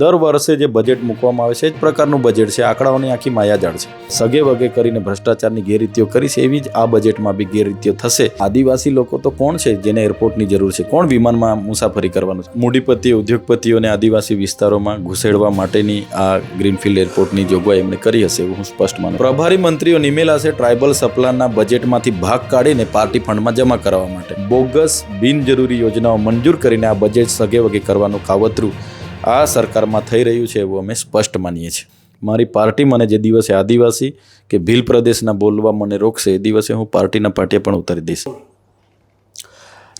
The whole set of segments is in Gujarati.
દર વર્ષે જે બજેટ મૂકવામાં આવે છે, એ જ પ્રકારનું બજેટ છે. આંકડાઓની આખી માયાજાળ છે. સગે વગે કરીને ભ્રષ્ટાચારની ગેરરીતિઓ કરી છે, એવી જ આ બજેટમાં બી ગેરરીતિઓ થશે. આદિવાસી લોકો તો કોણ છે જેને એરપોર્ટની જરૂર છે? કોણ વિમાનમાં મુસાફરી કરવાનું છે? મૂડીપતિ, ઉદ્યોગપતિઓને આદિવાસી વિસ્તારોમાં ઘુસેડવા માટેની આ ગ્રીનફિલ્ડ એરપોર્ટની જોગવાઈ એમણે કરી હશે એવું હું સ્પષ્ટ માનું પ્રભારી મંત્રીઓ નિમેલા છે ટ્રાઇબલ સપ્લાનના બજેટમાંથી ભાગ કાઢીને પાર્ટી ફંડમાં જમા કરવા માટે. બોગસ બિનજરૂરી યોજનાઓ મંજૂર કરીને આ બજેટ સગે વગે કરવાનું કાવતરું આ સરકારમાં થઈ રહ્યું છે એવું અમે સ્પષ્ટ માનીએ છીએ. મારી પાર્ટી મને જે દિવસે આદિવાસી કે ભીલ પ્રદેશના બોલવા મને રોકશે એ દિવસે હું પાર્ટીના પાટીએ પણ ઉતારી દઈશ.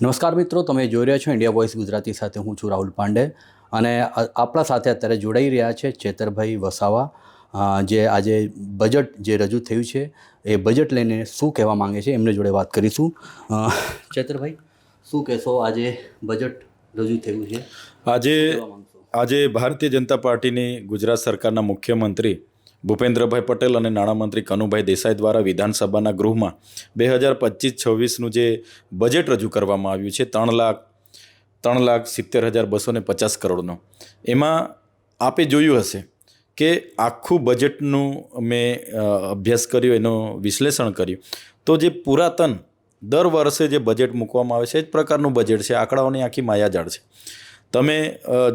નમસ્કાર મિત્રો તમે જોઈ રહ્યા છો ઇન્ડિયા વોઇસ ગુજરાતી સાથે હું છું રાહુલ પાંડે અને આપણા સાથે અત્યારે જોડાઈ રહ્યા છે ચેતરભાઈ વસાવા. જે આજે બજેટ જે રજૂ થયું છે એ બજેટ લઈને શું કહેવા માંગે છે એમને જોડે વાત કરીશું. ચેતરભાઈ શું કહેશો આજે બજેટ રજૂ થયું છે? આજે આજે ભારતીય જનતા પાર્ટીની ગુજરાત સરકારના મુખ્યમંત્રી ભૂપેન્દ્રભાઈ પટેલ અને નાણામંત્રી કનુભાઈ દેસાઈ દ્વારા વિધાનસભાના ગૃહમાં બે હજાર પચીસ છવ્વીસનું જે બજેટ રજૂ કરવામાં આવ્યું છે, ત્રણ લાખ ત્રણ લાખ સિત્તેર હજાર બસો ને પચાસ કરોડનો. એમાં આપે જોયું હશે કે આખું બજેટનું મેં અભ્યાસ કર્યો, એનું વિશ્લેષણ કર્યું. તો જે પુરાતન દર વર્ષે જે બજેટ મૂકવામાં આવે છે, એ જ પ્રકારનું બજેટ છે. આંકડાઓની આખી માયાજાળ છે. તમે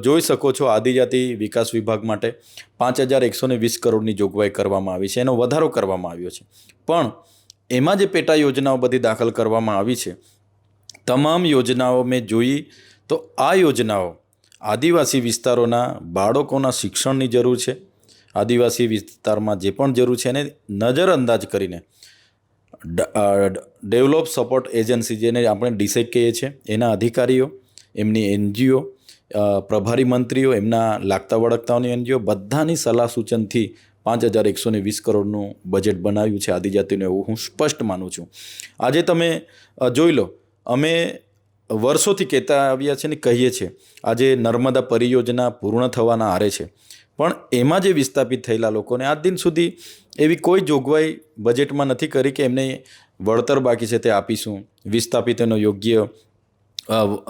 જોઈ શકો છો આદિજાતિ વિકાસ વિભાગ માટે પાંચ હજાર એકસો વીસ કરોડની જોગવાઈ કરવામાં આવી છે, એનો વધારો કરવામાં આવ્યો છે. પણ એમાં જે પેટા યોજનાઓ બધી દાખલ કરવામાં આવી છે, તમામ યોજનાઓ મેં જોઈ, તો આ યોજનાઓ આદિવાસી વિસ્તારોના બાળકોના શિક્ષણની જરૂર છે, આદિવાસી વિસ્તારમાં જે પણ જરૂર છે એને નજરઅંદાજ કરીને ડેવલપ સપોર્ટ એજન્સી જેને આપણે ડીસેક કહીએ છીએ, એના અધિકારીઓ, એમની એનજીઓ પ્રભારી મંત્રીઓ, એમના લાગતા વળગતાઓની એનજીઓ બધાની સલાહ સૂચનથી પાંચ હજાર એકસો ને વીસ કરોડનું બજેટ બનાવ્યું છે આદિજાતિનું એવું હું સ્પષ્ટ માનું છું. આજે તમે જોઈ લો, અમે વર્ષોથી કહેતા આવ્યા છે ને કહીએ છીએ, આજે નર્મદા પરિયોજના પૂર્ણ થવાના આરે છે. પણ એમાં જે વિસ્થાપિત થયેલા લોકોને આજ દિન સુધી એવી કોઈ જોગવાઈ બજેટમાં નથી કરી કે એમને વળતર બાકી છે તે આપીશું. વિસ્થાપિતોનો યોગ્ય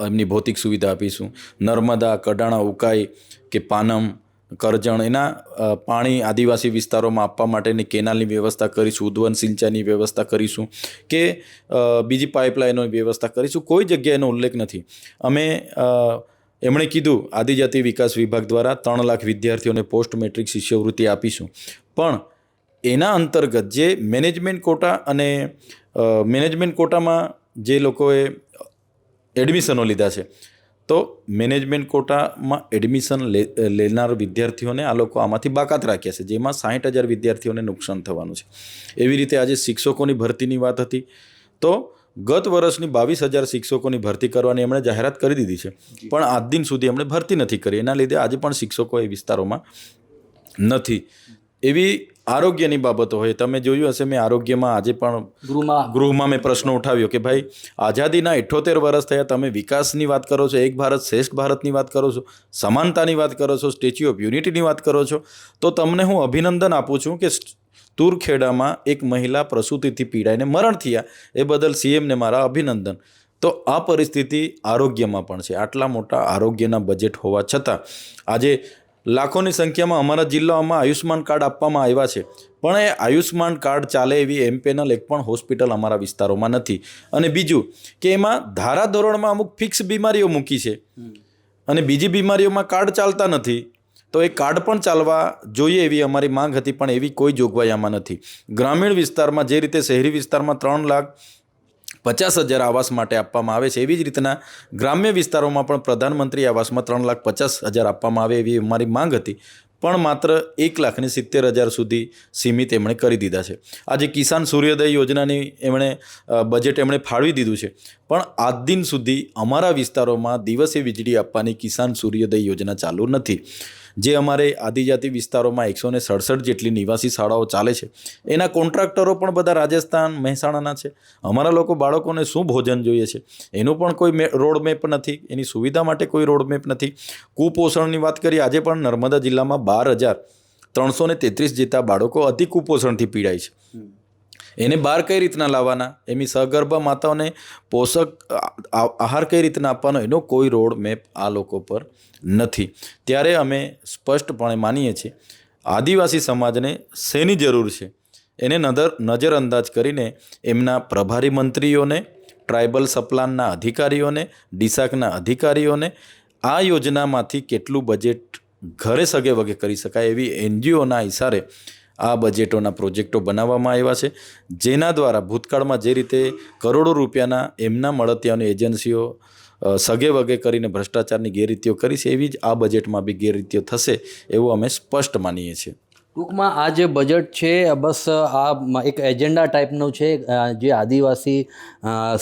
એમની ભૌતિક સુવિધા આપીશું. નર્મદા, કડાણા, ઉકાઈ કે પાનમ, કરજણ, એના પાણી આદિવાસી વિસ્તારોમાં આપવા માટેની કેનાલની વ્યવસ્થા કરીશું ઉદ્વન સિંચાઈની વ્યવસ્થા કરીશું કે બીજી પાઇપલાઇનોની વ્યવસ્થા કરીશું. કોઈ જગ્યાએનો ઉલ્લેખ નથી. અમે એમણે કીધું, આદિજાતિ વિકાસ વિભાગ દ્વારા ત્રણ લાખ વિદ્યાર્થીઓને પોસ્ટ મેટ્રિક શિષ્યવૃત્તિ આપીશું. પણ એના અંતર્ગત જે મેનેજમેન્ટ કોટા અને મેનેજમેન્ટ કોટામાં જે લોકોએ એડમિશનો લીધા છે. તો મેનેજમેન્ટ કોટામાં એડમિશન લે લેનાર વિદ્યાર્થીઓને આ લોકો આમાંથી બાકાત રાખ્યા છે જેમાં સાહીઠ હજાર વિદ્યાર્થીઓને નુકસાન થવાનું છે. એવી રીતે આજે શિક્ષકોની ભરતીની વાત હતી. તો ગત વર્ષની બાવીસ હજાર શિક્ષકોની ભરતી કરવાની એમણે જાહેરાત કરી દીધી છે. પણ આજ દિન સુધી એમણે ભરતી નથી કરી. એના લીધે આજે પણ શિક્ષકો એ વિસ્તારોમાં નથી. એવી આરોગ્યની બાબતો હોય. તમે જોયું હશે મેં આરોગ્યમાં આજે પણ ગૃહમાં. ગૃહમાં મેં પ્રશ્ન ઉઠાવ્યો કે ભાઈ આઝાદીના ઇઠ્ઠોતેર વર્ષ થયા તમે વિકાસની વાત કરો છો એક ભારત શ્રેષ્ઠ ભારતની વાત કરો છો સમાનતાની વાત કરો છો સ્ટેચ્યુ ઓફ યુનિટીની વાત કરો છો તો તમને હું અભિનંદન આપું છું કે તુરખેડામાં એક મહિલા પ્રસૂતિથી પીડાઈને મરણ થયા એ બદલ સીએમને મારા અભિનંદન. તો આ પરિસ્થિતિ આરોગ્યમાં પણ છે. આટલા મોટા આરોગ્યના બજેટ હોવા છતાં આજે લાખોની સંખ્યામાં અમારા જિલ્લાઓમાં આયુષ્માન કાર્ડ આપવામાં આવ્યા છે. પણ એ આયુષ્માન કાર્ડ ચાલે એવી એમ પેનલ એક પણ હોસ્પિટલ અમારા વિસ્તારોમાં નથી. અને બીજું કે એમાં ધારાધોરણમાં અમુક ફિક્સ બીમારીઓ મૂકી છે. અને બીજી બીમારીઓમાં કાર્ડ ચાલતા નથી. તો એ કાર્ડ પણ ચાલવા જોઈએ એવી અમારી માંગ હતી, પણ એવી કોઈ જોગવાઈ આમાં નથી. ગ્રામીણ વિસ્તારમાં જે રીતે શહેરી વિસ્તારમાં ત્રણ લાખ પચાસ હજાર આવાસ માટે આપવામાં આવે છે. એવી જ રીતના ગ્રામ્ય વિસ્તારોમાં પણ પ્રધાનમંત્રી આવાસમાં ત્રણ લાખ પચાસ હજાર આપવામાં આવે એવી અમારી માંગ હતી. પણ માત્ર એક લાખને સિત્તેર હજાર સુધી સીમિત એમણે કરી દીધા છે. આજે કિસાન સૂર્યોદય યોજનાની એમણે બજેટ એમણે ફાળવી દીધું છે. પણ આજ દિન સુધી અમારા વિસ્તારોમાં દિવસે વીજળી આપવાની કિસાન સૂર્યોદય યોજના ચાલુ નથી. જે અમારે આદિજાતિ વિસ્તારોમાં એકસો ને સડસઠ જેટલી નિવાસી શાળાઓ ચાલે છે, એના કોન્ટ્રાક્ટરો પણ બધા રાજસ્થાન મહેસાણાના છે. અમારા લોકો બાળકોને શું ભોજન જોઈએ છે? એનું પણ કોઈ મે- રોડ મેપ નથી, એની સુવિધા માટે કોઈ રોડ મેપ નથી. કુપોષણની વાત કરીએ, આજે પણ નર્મદા જિલ્લામાં બાર હજાર ત્રણસો ને તેત્રીસ જેટલા બાળકો અતિ કુપોષણથી પીડાય છે. એને બહાર કઈ રીતના લાવવાના? એમની સગર્ભા માતાઓને પોષક આહાર કઈ રીતના આપવાનો? એનો કોઈ રોડ મેપ આ લોકો પર નથી. ત્યારે અમે સ્પષ્ટપણે માનીએ છીએ, આદિવાસી સમાજને શેની જરૂર છે? એને નજર નજરઅંદાજ કરીને એમના પ્રભારી મંત્રીઓને ટ્રાઇબલ સપ્લાનના અધિકારીઓને, ડીસાકના અધિકારીઓને આ યોજનામાંથી કેટલું બજેટ ઘરે સગે વગે કરી શકાય એવી એનજીઓના ઇશારે આ બજેટોના પ્રોજેક્ટો બનાવવામાં આવ્યા છે જેના દ્વારા ભૂતકાળમાં જે રીતે કરોડો રૂપિયાના એમના મળતિયાની એજન્સીઓ સગે વગે કરીને ભ્રષ્ટાચારની ગેરરીતિઓ કરી છે એવી જ આ બજેટમાં બી ગેરરીતિઓ થશે એવું અમે સ્પષ્ટ માનીએ છીએ. ટૂંકમાં આ જે બજેટ છે બસ આ એક એજન્ડા ટાઈપનું છે જે આદિવાસી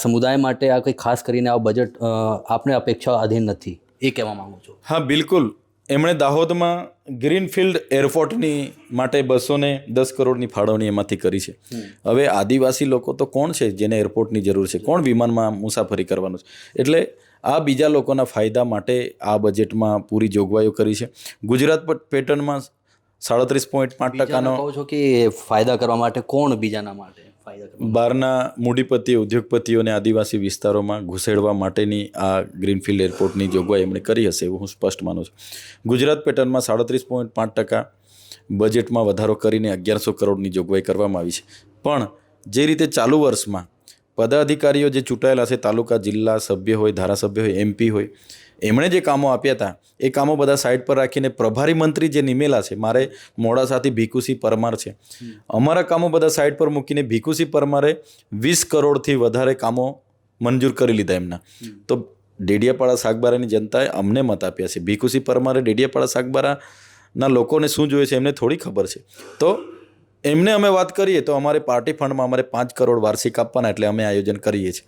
સમુદાય માટે આ કંઈ ખાસ કરીને આ બજેટ આપને અપેક્ષા અધીન નથી એ કહેવા માગું છું. હા બિલકુલ. એમણે દાહોદમાં ગ્રીનફિલ્ડ એરપોર્ટની માટે બસોને દસ કરોડની ફાળવણી એમાંથી કરી છે. હવે આદિવાસી લોકો તો કોણ છે જેને એરપોર્ટની જરૂર છે? કોણ વિમાનમાં મુસાફરી કરવાનું છે? એટલે આ બીજા લોકોના ફાયદા માટે આ બજેટમાં પૂરી જોગવાઈઓ કરી છે. ગુજરાત પેટર્નમાં સાડત્રીસ પોઈન્ટ પાંચ ટકાનો કહું છો કે ફાયદા કરવા માટે કોણ બીજાના માટે? બહારના મૂડીપતિ ઉદ્યોગપતિઓને આદિવાસી વિસ્તારોમાં ઘુસેડવા માટેની આ ગ્રીનફિલ્ડ એરપોર્ટની જોગવાઈ એમણે કરી હશે એવું હું સ્પષ્ટ માનું છું. ગુજરાત પેટર્નમાં સાડત્રીસ પોઈન્ટ પાંચ ટકા બજેટમાં વધારો કરીને અગિયારસો કરોડની જોગવાઈ કરવામાં આવી છે. પણ જે રીતે ચાલુ વર્ષમાં પદાધિકારીઓ જે ચૂંટાયેલા છે, તાલુકા, જિલ્લા સભ્ય હોય, ધારાસભ્ય હોય, એમપી હોય એમણે જે કામો આપ્યા હતા, એ કામો બધા સાઈડ પર રાખીને પ્રભારી મંત્રી જે નિમેલા છે, મારે મોડાસાથી ભીખુસિંહ પરમાર છે. અમારા કામો બધા સાઈડ પર મૂકીને ભીખુસિંહ પરમારે વીસ કરોડથી વધારે કામો મંજૂર કરી લીધા એમના. તો ડેડિયાપાડા શાકબારાની જનતાએ અમને મત આપ્યા છે. ભીખુસિંહ પરમારે ડેડિયાપાડા શાકબારાના લોકોને શું જોઈએ છે એમને થોડી ખબર છે. તો એમને અમે વાત કરીએ તો અમારે પાર્ટી ફંડમાં અમારે પાંચ કરોડ વાર્ષિક આપવાના એટલે અમે આયોજન કરીએ છીએ.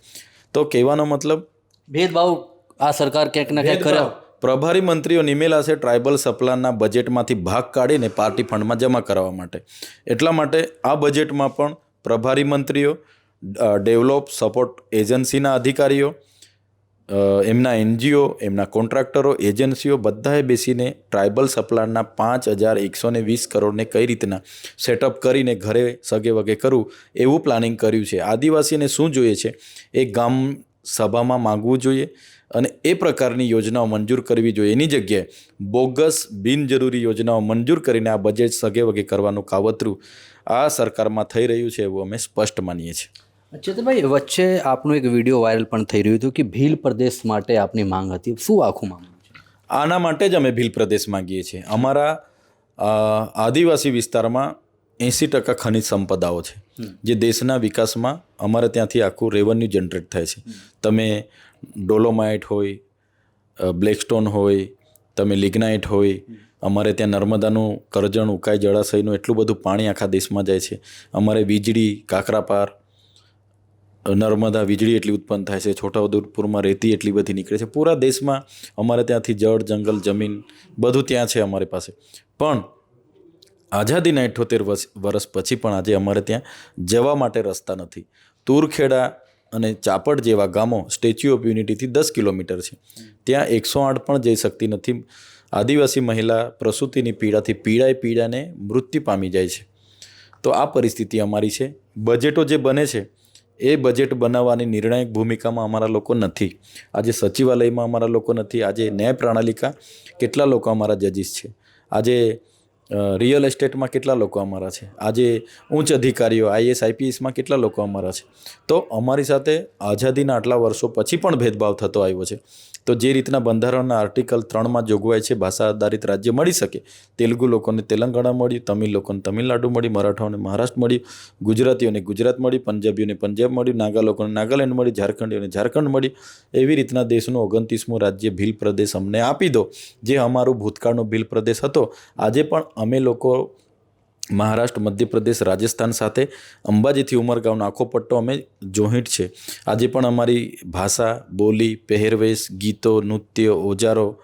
તો કહેવાનો મતલબ ભેદભાવ આ સરકાર ક્યાંક ના ક્યાંક કર્યા. પ્રભારી મંત્રીઓ નિમેલા છે ટ્રાઇબલ સપ્લાનના બજેટમાંથી ભાગ કાઢીને પાર્ટી ફંડમાં જમા કરાવવા માટે. એટલા માટે આ બજેટમાં પણ પ્રભારી મંત્રીઓ ડેવલપ સપોર્ટ એજન્સીના અધિકારીઓ એમના એનજીઓ, એમના કોન્ટ્રાક્ટરો, એજન્સીઓ બધાએ બેસીને ટ્રાઇબલ સપ્લાનના પાંચ હજાર એકસો ને વીસ કરોડને કઈ રીતના સેટઅપ કરીને ઘરે સગે વગે કરવું એવું પ્લાનિંગ કર્યું છે. આદિવાસીને શું જોઈએ છે? એ ગામ સભામાં માગવું જોઈએ. અને એ પ્રકારની યોજનાઓ મંજૂર કરવી જોઈએ. એની જગ્યાએ બોગસ બિનજરૂરી યોજનાઓ મંજૂર કરીને આ બજેટ સગે વગે કરવાનું કાવતરું આ સરકારમાં થઈ રહ્યું છે એવું અમે સ્પષ્ટ માનીએ છીએ. ચેતનભાઈ વચ્ચે આપનું એક વીડિયો વાયરલ પણ થઈ રહ્યું હતું કે ભીલ પ્રદેશ માટે આપની માંગ હતી. શું આખું માંગ આના માટે જ અમે ભીલ પ્રદેશ માંગીએ છીએ. અમારા આદિવાસી વિસ્તારમાં એંસી ટકા ખનિજ સંપદાઓ છે. જે દેશના વિકાસમાં અમારે ત્યાંથી આખું રેવન્યુ જનરેટ થાય છે. તમે ડોલોમાઇટ હોય બ્લેકસ્ટોન હોય, તમે લિગ્નાઇટ હોય, અમારે ત્યાં નર્મદાનું કરજણ ઉકાઈ જળાશયનું એટલું બધું પાણી આખા દેશમાં જાય છે. અમારે વીજળી કાકરાપાર નર્મદા વીજળી એટલી ઉત્પન્ન થાય છે, છોટાઉદેપુરમાં રેતી એટલી બધી નીકળે છે. પૂરા દેશમાં અમારે ત્યાંથી જળ, જંગલ, જમીન બધું ત્યાં છે અમારી પાસે. પણ આઝાદીના અઠ્યોતેર વર્ષ પછી પણ આજે અમારે ત્યાં જવા માટે રસ્તા નથી. તુરખેડા અને ચાપડ જેવા ગામો સ્ટેચ્યુ ઓફ યુનિટીથી દસ કિલોમીટર છે. ત્યાં એકસો આઠ પણ જઈ શકતી નથી. આદિવાસી મહિલા પ્રસૂતિની પીડાથી પીડાય પીડાને મૃત્યુ પામી જાય છે. તો આ પરિસ્થિતિ અમારી છે. બજેટો જે બને છે, એ બજેટ બનાવવાની નિર્ણાયક ભૂમિકામાં અમારા લોકો નથી. આજે સચિવાલયમાં અમારા લોકો નથી. આજે ન્યાય પ્રણાલિકા કેટલા લોકો અમારા જજીસ છે. આજે રિયલ એસ્ટેટમાં કેટલા લોકો અમારા છે? આજે ઉચ્ચ અધિકારીઓ આઈએસ આઈપીએસમાં કેટલા લોકો અમારા છે? તો અમારી સાથે આઝાદીના આટલા વર્ષો પછી પણ ભેદભાવ થતો આવ્યો છે. તો જે રીતના બંધારણના આર્ટિકલ ત્રણમાં જોગવાઈ છે, ભાષા આધારિત રાજ્ય મળી શકે. તેલુગુ લોકોને તેલંગાણા મળ્યું, તમિલ લોકોને તમિલનાડુ મળ્યું, મરાઠાઓને મહારાષ્ટ્ર મળ્યું, ગુજરાતીઓને ગુજરાત મળી પંજાબીઓને પંજાબ મળ્યું નાગા લોકોને નાગાલેન્ડ મળી ઝારખંડીઓને ઝારખંડ મળી એવી રીતના દેશનું ઓગણત્રીસમું રાજ્ય ભીલ પ્રદેશ અમને આપી દો. જે અમારું ભૂતકાળનો ભીલ પ્રદેશ હતો. આજે પણ અમે લોકો મહારાષ્ટ્ર, મધ્યપ્રદેશ, રાજસ્થાન સાથે અંબાજીથી ઉમરગાંવનો આખો પટ્ટો અમે જોઈન્ટ છે. આજે પણ અમારી ભાષા, બોલી, પહેરવેશ, ગીતો, નૃત્ય, ઓજારો,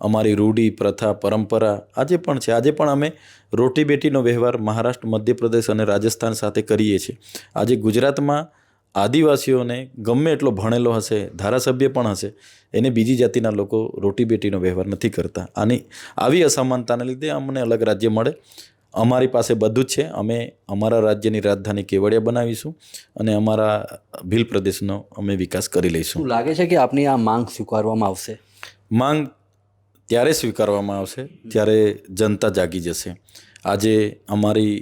અમારી રૂઢી, પ્રથા, પરંપરા આજે પણ છે. આજે પણ અમે રોટી બેટીનો વ્યવહાર મહારાષ્ટ્ર, મધ્યપ્રદેશ અને રાજસ્થાન સાથે કરીએ છીએ. આજે ગુજરાતમાં આદિવાસીઓને ગમે એટલો ભણેલો હશે, ધારાસભ્ય પણ હશે, એને બીજી જાતિના લોકો રોટી બેટીનો વ્યવહાર નથી કરતા. આની આવી અસમાનતાને લીધે અમને અલગ રાજ્ય મળે. અમારી પાસે બધું જ છે. અમે અમારા રાજ્યની રાજધાની કેવડિયા બનાવીશું અને અમારા ભીલ પ્રદેશનો અમે વિકાસ કરી લઈશું. લાગે છે કે આપની આ માંગ સ્વીકારવામાં આવશે? માંગ ત્યારે સ્વીકારવામાં આવશે ત્યારે જનતા જાગી જશે. આજે અમારી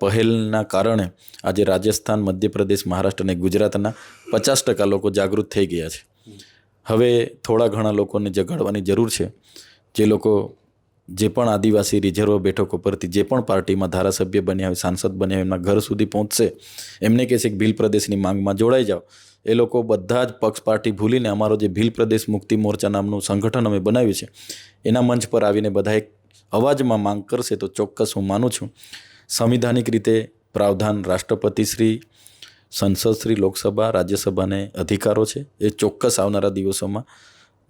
પહેલના કારણે આજે રાજસ્થાન મધ્યપ્રદેશ મહારાષ્ટ્ર અને ગુજરાતના પચાસ ટકા લોકો જાગૃત થઈ ગયા છે. હવે થોડા ઘણા લોકોને જગાડવાની જરૂર છે. જે લોકો જે પણ આદિવાસી રિઝર્વ બેઠકો પરથી જે પણ પાર્ટીમાં ધારાસભ્ય બન્યા હોય, સાંસદ બન્યા હોય, એમના ઘર સુધી પહોંચશે, એમને કહેશે કે ભીલ પ્રદેશની માંગમાં જોડાઈ જાઓ. એ લોકો બધા જ પક્ષ પાર્ટી ભૂલીને અમારો જે ભીલ પ્રદેશ મુક્તિ મોરચા નામનું સંગઠન અમે બનાવ્યું છે, એના મંચ પર આવીને બધા એક અવાજમાં માંગ કરશે તો ચોક્કસ હું માનું છું. સંવિધાનિક રીતે પ્રાવધાન રાષ્ટ્રપતિ શ્રી, સંસદ શ્રી, લોકસભા, રાજ્યસભાને અધિકારો છે. એ ચોક્કસ આવનારા દિવસોમાં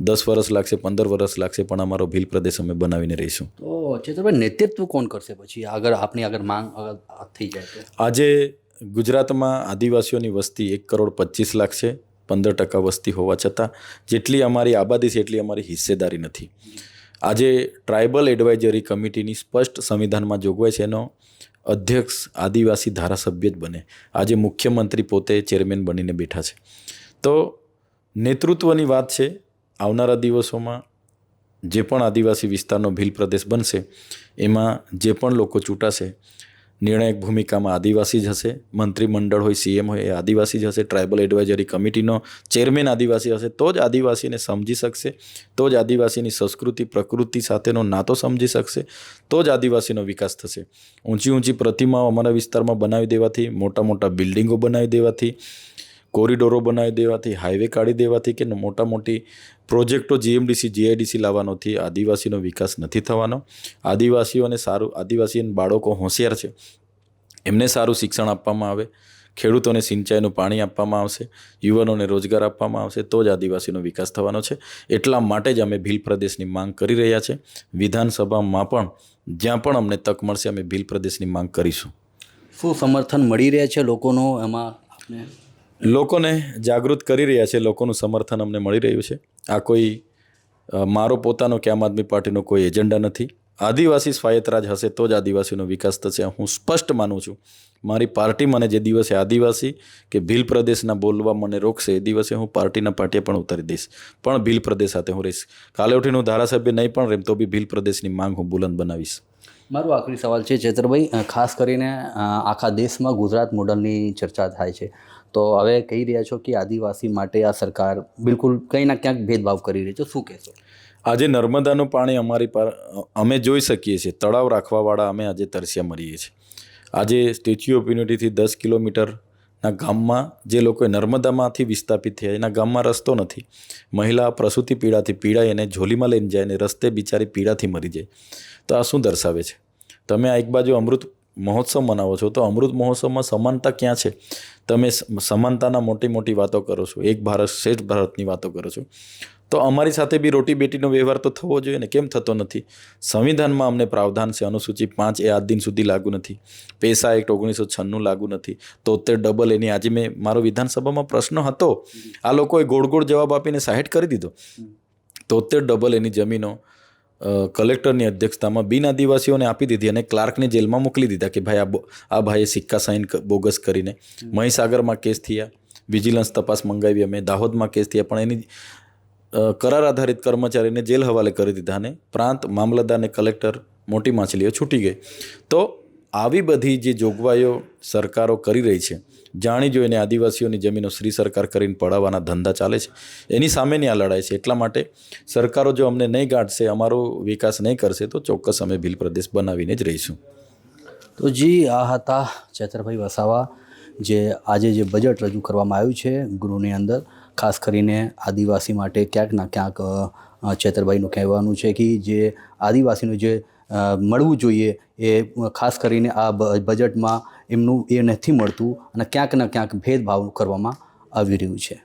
દસ વર્ષ લાગશે પંદર વર્ષ લાગશે પણ અમારો ભીલ પ્રદેશ અમે બનાવીને રહીશું. તો ચેતરભાઈ નેતૃત્વ કોણ કરશે પછી? આગળ આપની આગળ માંગ થઈ જાય આજે ગુજરાતમાં આદિવાસીઓની વસ્તી એક કરોડ પચીસ લાખ છે પંદર ટકા વસ્તી હોવા છતાં જેટલી અમારી આબાદી છે એટલી અમારી હિસ્સેદારી નથી. આજે ટ્રાઇબલ એડવાઇઝરી કમિટીની સ્પષ્ટ સંવિધાનમાં જોગવાઈ છે એનો અધ્યક્ષ આદિવાસી ધારાસભ્ય જ બને. આજે મુખ્યમંત્રી પોતે ચેરમેન બનીને બેઠા છે. તો નેતૃત્વની વાત છે આવનારા દિવસોમાં જે પણ આદિવાસી વિસ્તારનો ભીલ પ્રદેશ બનશે, એમાં જે પણ લોકો ચૂંટાશે, નિર્ણાયક ભૂમિકામાં આદિવાસી જ હશે, મંત્રીમંડળ હોય સીએમ હોય, એ આદિવાસી જ હશે ટ્રાઇબલ એડવાઇઝરી કમિટીનો ચેરમેન આદિવાસી હશે, તો જ આદિવાસીને સમજી શકશે, તો જ આદિવાસીની સંસ્કૃતિ, પ્રકૃતિ સાથેનો નાતો સમજી શકશે, તો જ આદિવાસીનો વિકાસ થશે. ઊંચી ઊંચી પ્રતિમાઓ અમારા વિસ્તારમાં બનાવી દેવાથી, મોટા મોટા બિલ્ડિંગો બનાવી દેવાથી, કોરિડોરો બનાવી દેવાથી હાઈવે કાઢી દેવાથી કે મોટા મોટી પ્રોજેક્ટો જીએમડીસી જીઆઈડીસી લાવવાનોથી આદિવાસીનો વિકાસ નથી થવાનો. આદિવાસીઓને સારું આદિવાસી બાળકો હોશિયાર છે. એમને સારું શિક્ષણ આપવામાં આવે. ખેડૂતોને સિંચાઈનું પાણી આપવામાં આવશે. યુવાનોને રોજગાર આપવામાં આવશે. તો જ આદિવાસીનો વિકાસ થવાનો છે. એટલા માટે જ અમે ભીલ પ્રદેશની માંગ કરી રહ્યા છે. વિધાનસભામાં પણ જ્યાં પણ અમને તક મળશે અમે ભીલ પ્રદેશની માંગ કરીશું. શું સમર્થન મળી રહ્યા છે લોકોનો? એમાં લોકોને જાગૃત કરી રહ્યા છે. લોકોનું સમર્થન અમને મળી રહ્યું છે. આ કોઈ મારો પોતાનો કે આમ આદમી પાર્ટીનો કોઈ એજન્ડા નથી. આદિવાસી સ્વાયત્તરાજ હશે તો જ આદિવાસીનો વિકાસ થશે હું સ્પષ્ટ માનું છું. મારી પાર્ટી મને જે દિવસે આદિવાસી કે ભીલ પ્રદેશના બોલવા મને રોકશે, એ દિવસે હું પાર્ટીના પાટીએ પણ ઉતારી દઈશ. પણ ભીલ પ્રદેશ સાથે હું રહીશ. કાલે ઉઠીને હું ધારાસભ્ય નહીં પણ રેમ તો બી ભીલ પ્રદેશની માંગ હું બુલંદ બનાવીશ. મારો આખરી સવાલ છે, ચેતરભાઈ ખાસ કરીને આખા દેશમાં ગુજરાત મોડલની ચર્ચા થાય છે. તો હવે કહી રહ્યા છો કે આદિવાસી માટે આ સરકાર બિલકુલ કંઈ ના ક્યાંક ભેદભાવ કરી રહી છે. શું કહેશો? આજે નર્મદાનું પાણી અમારી પર, અમે જોઈ શકીએ છીએ. તળાવ રાખવાવાળા અમે આજે તરસ્યા મરીએ છીએ. આજે સ્ટેચ્યુ ઓફ યુનિટીથી દસ કિલોમીટરના ગામમાં જે લોકોએ નર્મદામાંથી વિસ્થાપિત થયા, એના ગામમાં રસ્તો નથી. મહિલા પ્રસૂતિ પીડાથી પીડાય એને ઝોલીમાં લઈને જાય અને રસ્તે બિચારી પીડાથી મરી જાય. તો આ શું દર્શાવે છે? તમે આ એક બાજુ અમૃત મહોત્સવ મનાવો છો, તો અમૃત મહોત્સવમાં સમાનતા ક્યાં છે? તમે સમાનતાના મોટી મોટી વાતો કરો છો એક ભારત શ્રેષ્ઠ ભારતની વાતો કરો છો તો અમારી સાથે બી રોટી બેટીનો વ્યવહાર તો થવો જોઈએ ને કેમ થતો નથી? સંવિધાનમાં અમને પ્રાવધાન છે અનુસૂચિ પાંચ એ આજ દિન સુધી લાગુ નથી. પેસા એક્ટ ઓગણીસો છન્નું લાગુ નથી. તોતેર ડબલ એની આજે મેં મારો વિધાનસભામાં પ્રશ્ન હતો. આ લોકોએ ગોળ ગોળ જવાબ આપીને સાહેઠ કરી દીધો. તોતેર ડબલ એની જમીનો કલેક્ટરની અધ્યક્ષતામાં બિન આદિવાસીઓને આપી દીધી અને ક્લાર્કને જેલમાં મોકલી દીધા કે ભાઈ આ આ ભાઈએ સિક્કા સાઇન બોગસ કરીને મહીસાગરમાં કેસ થયા, વિજિલન્સ તપાસ મંગાવી અમે, દાહોદમાં કેસ થયા, પણ એની કરાર આધારિત કર્મચારીને જેલ હવાલે કરી દીધા અને પ્રાંત મામલતદાર અને કલેક્ટર મોટી માછલીઓ છૂટી ગઈ. તો આવી બધી જે જોગવાઈઓ સરકારો કરી રહી છે જાણી જોઈને આદિવાસીઓની જમીનો શ્રી સરકાર કરીને પડાવવાના ધંધા ચાલે છે. એની સામેની આ લડાઈ છે. એટલા માટે સરકારો જો અમને નહીં ગાંઠશે, અમારો વિકાસ નહીં કરશે, તો ચોક્કસ અમે ભીલ પ્રદેશ બનાવીને જ રહીશું. તો જી, આ હતા ચેતરભાઈ વસાવા, જે આજે જે બજેટ રજૂ કરવામાં આવ્યું છે ગૃહની અંદર, ખાસ કરીને આદિવાસી માટે ક્યાંક ના ક્યાંક ચેતરભાઈનું કહેવાનું છે કે જે આદિવાસીનું જે મળવું જોઈએ એ ખાસ કરીને આ બજેટમાં એમનું એ નથી મળતું અને ક્યાંક ને ક્યાંક ભેદભાવ કરવામાં આવી રહ્યું છે.